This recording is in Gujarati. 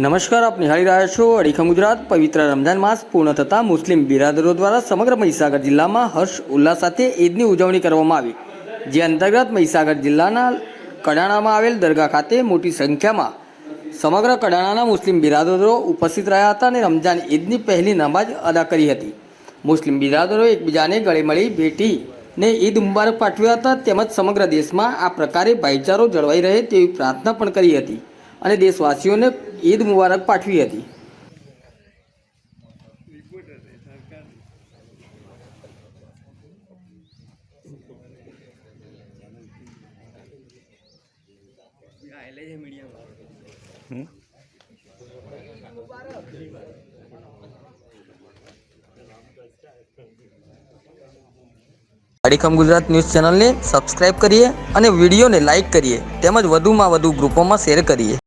નમસ્કાર, આપ નિહાળી રહ્યા છો અડીખમ ગુજરાત. પવિત્ર રમઝાન માસ પૂર્ણ થતાં મુસ્લિમ બિરાદરો દ્વારા સમગ્ર મહીસાગર જિલ્લામાં હર્ષ, ઉલ્લાસ સાથે ઈદની ઉજવણી કરવામાં આવી. જે અંતર્ગત મહીસાગર જિલ્લાના કડાણામાં આવેલ દરગાહ ખાતે મોટી સંખ્યામાં સમગ્ર કડાણાના મુસ્લિમ બિરાદરો ઉપસ્થિત રહ્યા હતા અને રમઝાન ઈદની પહેલી નમાજ અદા કરી હતી. મુસ્લિમ બિરાદરો એકબીજાને ગળે મળી ભેટીને ઈદ મુબારક પાઠવ્યા હતા તેમજ સમગ્ર દેશમાં આ પ્રકારે ભાઈચારો જળવાઈ રહે તેવી પ્રાર્થના પણ કરી હતી. અને દેશવાસીઓને ઈદ મુબારક પાઠવી હતી. અડીખમ ગુજરાત ન્યૂઝ ચેનલને સબસ્ક્રાઇબ કરીએ અને વિડીયોને લાઇક કરીએ. તેમજ વધુમાં વધુ ગ્રુપોમાં શેર કરીએ.